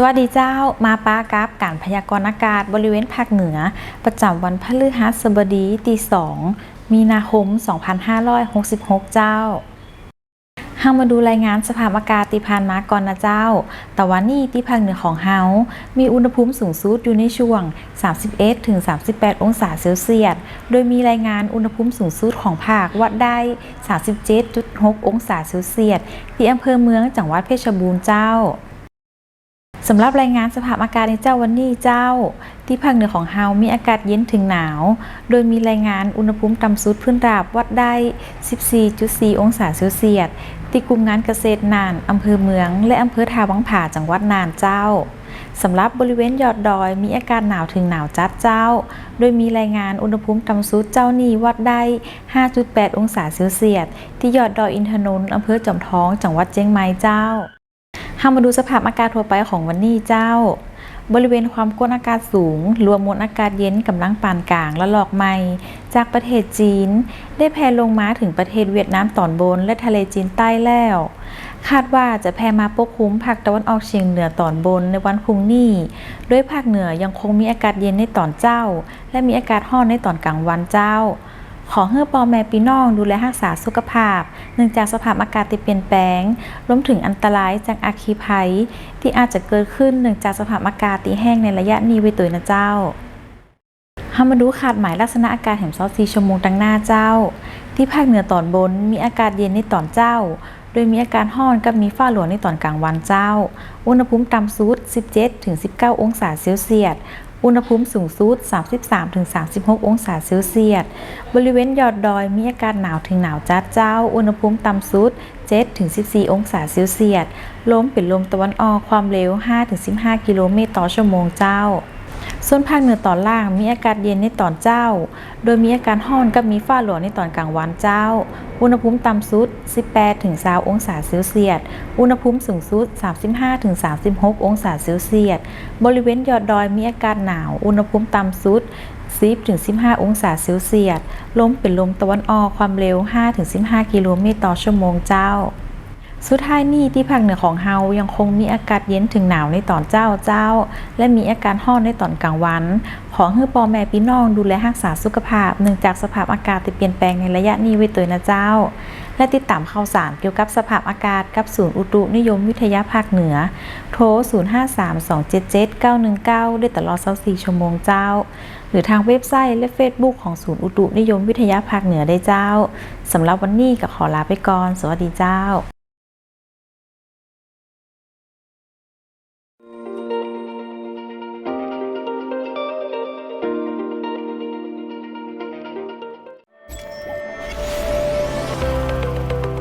สวัสดีเจ้ามาป้ากับการพยากรณ์อากาศบริเวณภาคเหนือ ประจำวันพฤหัสบดีที่2มีนาคม 2566 เจ้าเฮามาดูรายงานสภาพอากาศที่ผ่านมาก่อนนะเจ้า แต่วันนี้ที่ภาคเหนือของเฮา มีอุณหภูมิสูงสุดอยู่ในช่วง 31ถึง38 องศาเซลเซียส โดยมีรายงานอุณหภูมิสูงสุดของภาควัดได้ 37.6 องศาเซลเซียส ที่อำเภอเมืองจังหวัดเพชรบูรณ์เจ้า สำหรับรายงานสภาพอากาศในเจ้าวันนี้เจ้า ที่ภาคเหนือของเฮามีอากาศเย็นถึงหนาว โดยมีรายงานอุณหภูมิต่ำสุดพื้นราบวัดได้ 14.4 องศาเซลเซียสที่กลุ่มงานเกษตรน่านอำเภอเมือง และอำเภอทาวังผาจังหวัดน่านเจ้าสำหรับบริเวณยอดดอยมีอากาศหนาวถึงหนาวจัดเจ้า โดยมีรายงานอุณหภูมิต่ำสุดเจ้านี่วัดได้ 5.8 องศาเซลเซียสที่ยอดดอยอินทนนท์อำเภอจอมท้อง จังหวัดเชียงใหม่เจ้า เฮามาดูสภาพอากาศทั่วไปของวันนี้เจ้า บริเวณความกดอากาศสูง รวมมวลอากาศเย็นกำลังปานกลางและหลอกใหม่ จากประเทศจีน ได้แผ่ลงมาถึงประเทศเวียดนามตอนบนและทะเลจีนใต้แล้ว คาดว่าจะแผ่มาปกคลุมภาคตะวันออกเฉียงเหนือตอนบนในวันพรุ่งนี้ โดยภาคเหนือยังคงมีอากาศเย็นในตอนเจ้า และมีอากาศร้อนในตอนกลางวันเจ้า ขอให้ปอแม่พี่น้องดูแลรักษาสุขภาพ เนื่องจากสภาพอากาศที่เปลี่ยนแปลงรวมถึงอันตรายจากอาคีภัย ที่อาจจะเกิดขึ้นเนื่องจากสภาพอากาศที่แห้งในระยะนี้ไว้ตัวนะเจ้าฮามาดูขาดหมายลักษณะอากาศแห่งซอสีชมงดังหน้าเจ้า ที่ภาคเหนือตอนบนมีอากาศเย็นในตอนเจ้า โดยมีอากาศร้อนกับมีฟ้าหลวงในตอนกลางวันเจ้า อุณหภูมิต่ำสุด 17-19 องศาเซลเซียส อุณหภูมิสูงสุด 33-36 องศาเซลเซียส บริเวณยอดดอยมีอากาศหนาวถึงหนาวจัดเจ้า อุณหภูมิต่ำสุด 7-14 องศาเซลเซียส ลมเป็นลมตะวันออกความเร็ว 5-15 กิโลเมตรต่อชั่วโมงเจ้า ส่วนภาคเหนือตอนล่างมีอากาศเย็นในตอนเจ้า โดยมีอากาศร้อนกับมีฟ้าหลวงในตอนกลางวันเจ้า อุณหภูมิต่ำสุด 18-20องศาเซลเซียส อุณหภูมิสูงสุด 35-36 องศาเซลเซียส บริเวณยอดดอยมีอากาศหนาว อุณหภูมิต่ำสุด10-15 องศาเซลเซียส ลมเป็นลมตะวันออกความเร็ว5-15 กิโลเมตรต่อชั่วโมงเจ้า สุดท้ายนี้ที่ภาคเหนือของเฮายังคงมีอากาศเย็นถึงหนาวในตอนเจ้าเจ้า และมีอาการร้อนในตอนกลางวัน ขอให้ปอแม่พี่น้องดูแลรักษาสุขภาพเนื่องจากสภาพอากาศที่เปลี่ยนแปลงในระยะนี้ไว้ตัวนะเจ้า และติดตามข่าวสารเกี่ยวกับสภาพอากาศกับศูนย์อุตุนิยมวิทยาภาคเหนือ โทร 05327799ได้ตลอด24ชั่วโมงเจ้า หรือทางเว็บไซต์และ Facebook ของศูนย์อุตุนิยมวิทยาภาคเหนือได้เจ้าสำหรับวันนี้ก็ขอลาไปก่อน สวัสดีเจ้า